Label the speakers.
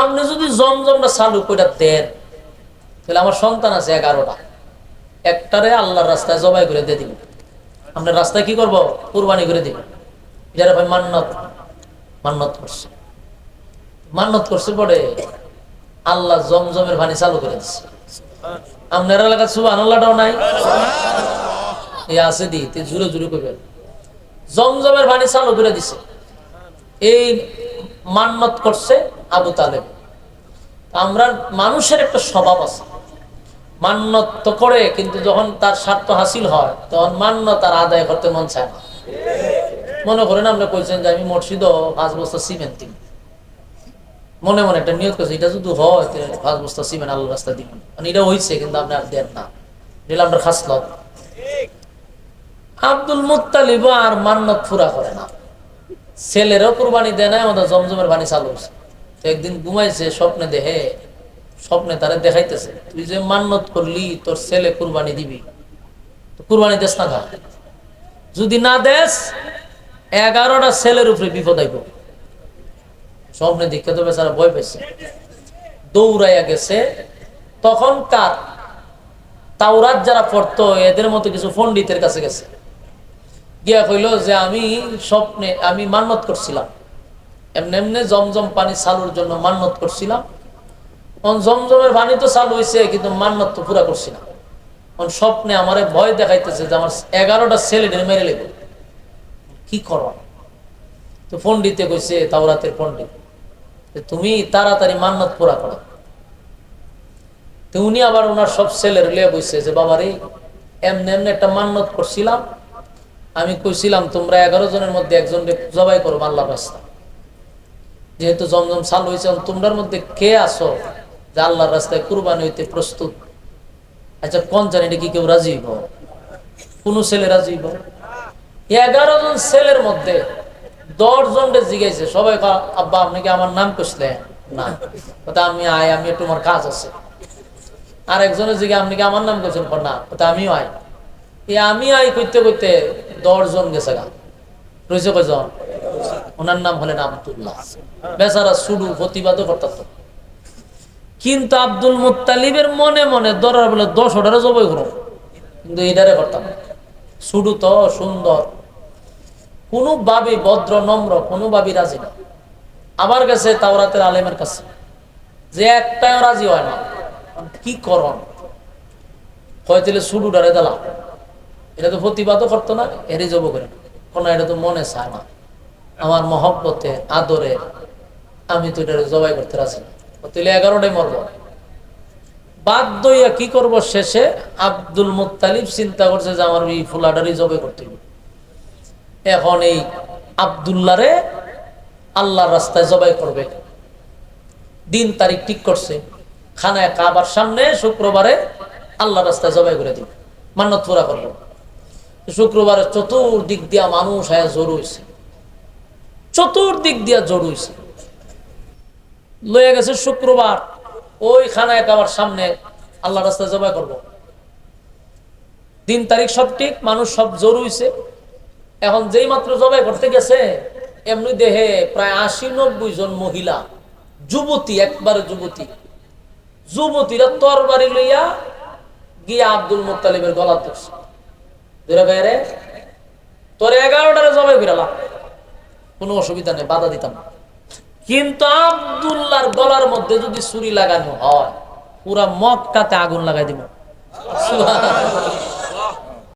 Speaker 1: আপনি যদি জমজমটা চালু করে দেন, তাহলে আমার সন্তান আছে এগারোটা। একটারে আল্লাহর রাস্তায় জবাই করে দিয়ে দিব আপনার রাস্তায় কি করব? কুরবানি করে দিব যারা ভাই মান্নত মান্নত করছে। মান্নত করছে পরে আল্লাহ জমজমের পানি চালু করে দিচ্ছে আপনার এলাকায় সুবাহ আল্লাহটাও নাই আছে দি, তে জুড়ে জুড়ে করবেন জমজমের পানি চালু করে দিছে। এই মান্নত করছে আবু তালেব। আমরা মানুষের একটা স্বভাব আছে। মান্নত তো করে, কিন্তু যখন তার স্বার্থ হাসিল হয়, তখন মান্য তার আদায় করতে মন চায় না। মনে করেন আপনি কইছেন যে আমি মসজিদও পাঁচ বস্তা সিমেন্ট দিব। মনে মনে একটা নিয়োগ করছে, এটা যদি হয় পাঁচ বস্তা সিমেন্ট আল্লাহ রাস্তা দিব। মানে এটা হয়েছে কিন্তু আপনি আর দেন না। এটা আপনার খাসলত আব্দুল মুত্তালিব আর মান্নত ফুরা করে না। ছেলেরও কুরবানি দেয় না আমাদের জমজমের বাণী চালু হয়েছে একদিন ঘুমাইছে, স্বপ্নে দেহে স্বপ্নে তারে দেখাইতেছে। তুই যে মান্নত করলি, তোর ছেলে কুরবানি দিবি। কুরবানি দেশ না যদি না দেশ এগারোটা ছেলের উপরে বিপদ আইব। স্বপ্নে দেখে তো বেচারা ভয় পেয়েছে দৌড়াইয়া গেছে। তখন কার? তাওরাত যারা পড়তো, এদের মতো কিছু পণ্ডিতের কাছে গেছে। গিয়া কইল যে, আমি স্বপ্নে, আমি মান্নত করছিলাম। এমনি এমনি জমজম পানি চালুর জন্য মান্নত করছিলাম। জমজমের পানি তো চালু হয়েছে কিন্তু মান্নত তো পুরা করছি না স্বপ্নে আমারে ভয় দেখাইতেছে যে আমার এগারোটা ছেলে মেরে লেগে কি করো? তো পণ্ডিতে কইছে, তাওরাতের পণ্ডিত তুমি তাড়াতাড়ি মান্নত পুরা করো। তো উনি আবার ওনার সব ছেলের লিয়ে বসছে যে, বাবারে, এমনি এমনি একটা মান্নত করছিলাম। আমি কইছিলাম, তোমরা এগারো জনের মধ্যে একজন জবাই করো আল্লাহ রাস্তা। যেহেতু জমজম চালু হয়েছে তোমরার মধ্যে কে আসো যে আল্লাহর রাস্তায় কুরবানি হইতে প্রস্তুত? আচ্ছা কোন জানি এটা কি কেউ রাজি হইব? কোন ছেলে রাজি হব এগারো জন ছেলের মধ্যে দশ জনকে জিজ্ঞাসা সবাই আব্বা আপনি কি আমার নাম কইছিলেন? না। কথা আমি আয় আমি আমার কাজ আছে। আর একজনের জিজ্ঞাসা আপনি কি আমার নাম কইছেন? কয়, না। কথা আমিও আয় এই আমি আই করতে করতে দশ জন গেছে গা। রয়েছে কয়জন? ওনার নাম হলেন আবদুল্লাহ। বেচারা শুধু প্রতিবাদও করতাম কিন্তু আব্দুল মুত্তালিবের মনে মনে দরার বলে, দশ ওটারে জবই করো। কিন্তু এটারে করতাম শুধু তো সুন্দর। কোনো ভাবি ভদ্র, নম্র, কোনো ভাবি রাজি না। আমার কাছে তাওরাতের আলেমের কাছে। যে একটাও রাজি হয় না। কি করন? কয়তিলে শুরু ডারে দিলাম। এটা তো প্রতিবাদও করতো না, এরই জব করে। কোন এটা তো মনে চায় না। আমার মহব্বতে, আদরে, আমি তো এটা জবাই করতে রাজি। না তাহলে এগারোটাই মরব। বাধ্য হইয়া কি করব শেষে? আব্দুল মুত্তালিব চিন্তা করছে যে আমার এই ফুলাডারি জবাই করতে এখন এই আবদুল্লারে আল্লাহর রাস্তায় জবাই করবে। দিন তারিখ ঠিক করছে। খানায় কাবার সামনে শুক্রবারে আল্লাহ রাস্তায় জবাই করে দিবে। মান্নত পুরা করব। শুক্রবারে চতুর্দিক দিয়া মানুষ আয়া জড়ো হয়েছে চতুর্দিক দিয়া জড়ো হয়েছে লয়ে গেছে শুক্রবার, ওই খানায় কাবার সামনে আল্লাহ রাস্তায় জবাই করব। দিন তারিখ সব ঠিক, মানুষ সব জড়ো হয়েছে এখন যেই মাত্র জবাই করতে গেছে, এমনি দেহে প্রায় আশি নব্বই জন মহিলা, যুবতী, একবারে যুবতী। যুবতীরা তরবারি লইয়া গিয়া আব্দুল মুক্তালিবের গলা বাইরে তোর এগারোটারে জবাই ফিরালাম কোনো অসুবিধা নেই, বাধা দিতাম না কিন্তু আবদুল্লার গলার মধ্যে যদি ছুরি লাগানো হয়, পুরা মক্কাতে আগুন লাগাই দিব।